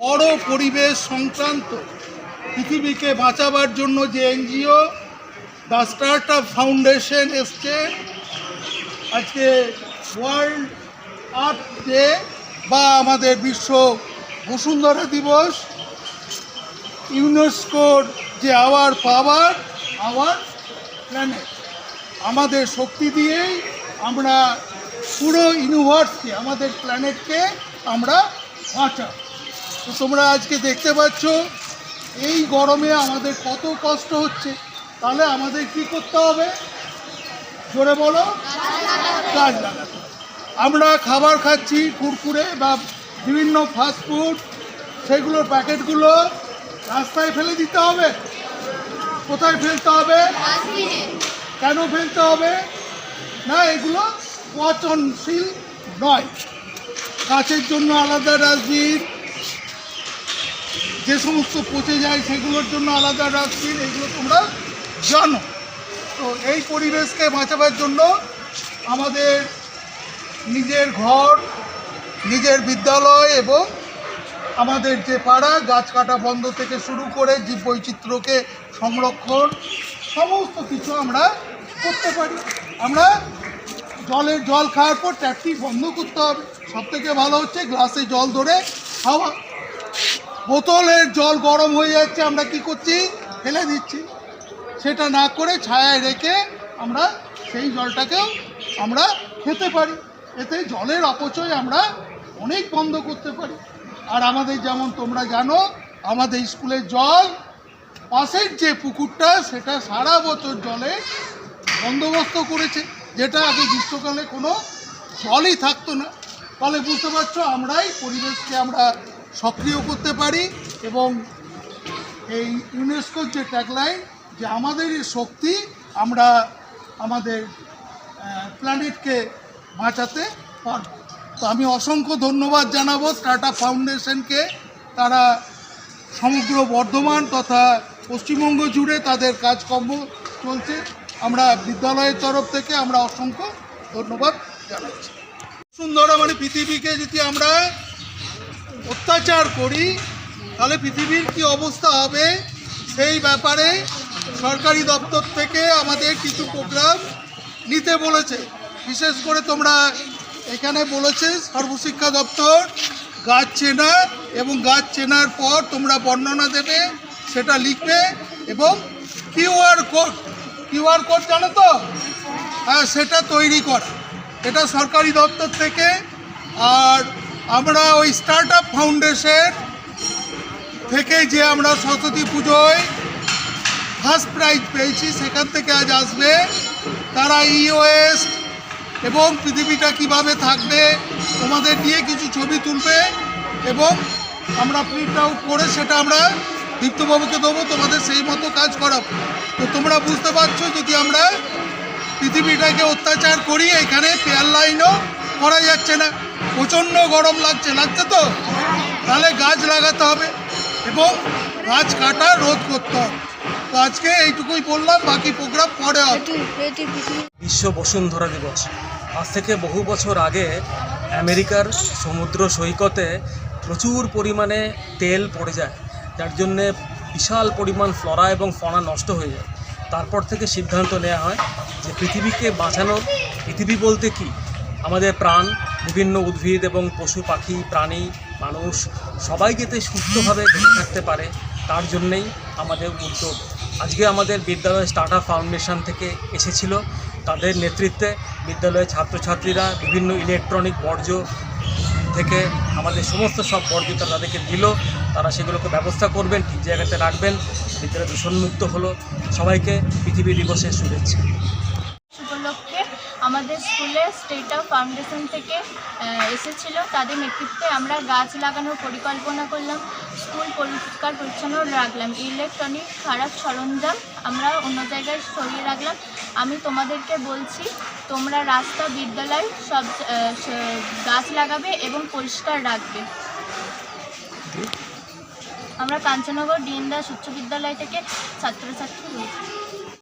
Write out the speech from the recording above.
বড় পরিবেশ সংক্রান্ত পৃথিবীকে বাঁচাবার জন্য যে NGO, the start up foundation এসছে। আজকে ওয়ার্ল্ড আর্থ ডে বা আমাদের বিশ্ব বসুন্ধরা দিবস। ইউনেস্কোর যে আওয়ার পাওয়ার, আওয়ার প্ল্যানেট আমাদের শক্তি দিয়েই আমরা পুরো ইউনিভার্সকে আমাদের প্ল্যানেটকে আমরা বাঁচাব। তো তোমরা আজকে দেখতে পাচ্ছ, এই গরমে আমাদের কত কষ্ট হচ্ছে। তাহলে আমাদের কি করতে হবে? জোরে বলো। গাছ লাগাতে আমরা খাবার খাচ্ছি কুরকুরে বা বিভিন্ন ফাস্ট ফুড সেগুলোর প্যাকেটগুলো রাস্তায় ফেলে দিতে হবে। কোথায় ফেলতে হবে? কেন ফেলতে হবে? না, এগুলো পচনশীল নয়। কাছের জন্য আলাদা ডাস্টবিন যে সমস্ত পচে যায় সেগুলোর জন্য আলাদা ডাস্টবিন এগুলো তোমরা জানো। তো এই পরিবেশকে বাঁচাবার জন্য আমাদের নিজের ঘর, নিজের বিদ্যালয় এবং আমাদের যে পাড়া, গাছ কাটা বন্ধ থেকে শুরু করে জীব বৈচিত্র্যকে সংরক্ষণ, সমস্ত কিছু আমরা করতে পারি। আমরা জলের জল খাওয়ার পর ট্যাপটি বন্ধ করতে হবে। সব থেকে ভালো হচ্ছে গ্লাসে জল ধরে খাওয়া। বোতলের জল গরম হয়ে যাচ্ছে, আমরা কি করছি? ফেলে দিচ্ছি। সেটা না করে ছায়ায় রেখে আমরা সেই জলটাকেও আমরা খেতে পারি। এতে জলের অপচয় আমরা অনেক বন্ধ করতে পারি। আর আমাদের যেমন তোমরা জানো, আমাদের স্কুলের জল, পাশের যে পুকুরটা, সেটা সারা বছর জলে বন্দোবস্ত করেছে। যেটা আগে গ্রীষ্মকালে কোনো জলই থাকতো না। ফলে বুঝতে পারছ, আমরাই পরিবেশকে আমরা সক্রিয় করতে পারি এবং এই ইউনেস্কোর যে ট্যাগলাইন যে আমাদের শক্তি, আমরা আমাদের প্ল্যানেটকে বাঁচাতে পারব। তো আমি অসংখ্য ধন্যবাদ জানাব টাটা ফাউন্ডেশনকে তারা সমগ্র বর্ধমান তথা পশ্চিমবঙ্গ জুড়ে তাদের কাজকর্ম চলছে। আমরা বিদ্যালয়ের তরফ থেকে আমরা অসংখ্য ধন্যবাদ জানাচ্ছি। সুন্দর মানে পৃথিবীকে যদি আমরা অত্যাচার করি, তাহলে পৃথিবীর কি অবস্থা হবে? সেই ব্যাপারে সরকারি দপ্তর থেকে আমাদের কিছু প্রোগ্রাম নিতে বলেছে। বিশেষ করে তোমরা এখানে বলেছে সর্বশিক্ষা দপ্তর, গাছ চেনা এবং গাছ চেনার পর তোমরা বর্ণনা দেবে, সেটা লিখবে এবং কিউআর কোড কিউআর কোড জানো তো? হ্যাঁ সেটা তৈরি করা। এটা সরকারি দপ্তর থেকে আর আমরা ওই স্টার্ট আপ ফাউন্ডেশন থেকে যে আমরা সরস্বতী পুজোয় ফার্স্ট প্রাইজ পেয়েছি, সেখান থেকে আজ আসবে। তারা ইওএস এবং পৃথিবীটা কীভাবে থাকবে, তোমাদের নিয়ে কিছু ছবি তুলবে এবং আমরা প্রিন্ট আউট করে সেটা আমরা দীপ্তবাবুকে দেবো, তোমাদের সেই মতো কাজ করাবো। তো তোমরা বুঝতে পারছ যদি আমরা পৃথিবীটাকে অত্যাচার করি, এখানে পেয়ার লাইনও করা যাচ্ছে না প্রচণ্ড গরম লাগছে লাগছে তো? তাহলে গাছ লাগাতে হবে এবং গাছ কাটা রোধ করতে হবে। তো আজকে এইটুকুই বললাম বাকি প্রোগ্রাম পরে বিশ্ব বসুন্ধরা দিবস। আজ থেকে বহু বছর আগে আমেরিকার সমুদ্র সৈকতে প্রচুর পরিমাণে তেল পড়ে যায় যার জন্যে বিশাল পরিমাণ ফ্লোরা এবং ফনা নষ্ট হয়ে যায়। তারপর থেকে সিদ্ধান্ত নেওয়া হয় যে পৃথিবীকে বাঁচানোর পৃথিবী বলতে কি? আমাদের প্রাণ, বিভিন্ন উদ্ভিদ এবং পশু পাখি, প্রাণী, মানুষ সবাই যাতে সুস্থভাবে বেঁচে থাকতে পারে, তার জন্যেই আমাদের উদ্যোগ। আজকে আমাদের বিদ্যালয় স্টার্ট আপ ফাউন্ডেশন থেকে এসেছিল। তাদের নেতৃত্বে বিদ্যালয়ের ছাত্রছাত্রীরা বিভিন্ন ইলেকট্রনিক বর্জ্য থেকে আমাদের সমস্ত সব বর্জ্য তারা তাদেরকে দিল। তারা সেগুলোকে ব্যবস্থা করবেন, ঠিক জায়গাতে রাখবেন। বিদ্যালয় দূষণমুক্ত হলো। সবাইকে পৃথিবী দিবসের শুভেচ্ছা। আমাদের স্কুলে স্টেট অফ ফাউন্ডেশন থেকে এসেছিল। তাদের নেতৃত্বে আমরা গাছ লাগানোর পরিকল্পনা করলাম, স্কুল পরিষ্কার পরিচ্ছন্ন রাখলাম ইলেকট্রনিক খারাপ সরঞ্জাম আমরা অন্য জায়গায় সরিয়ে রাখলাম। আমি তোমাদেরকে বলছি, তোমরা রাস্তা, বিদ্যালয় সব গাছ লাগাবে এবং পরিষ্কার রাখবে। আমরা কাঞ্চনগর ডিএন দাস উচ্চ বিদ্যালয় থেকে ছাত্রছাত্রী রয়েছি।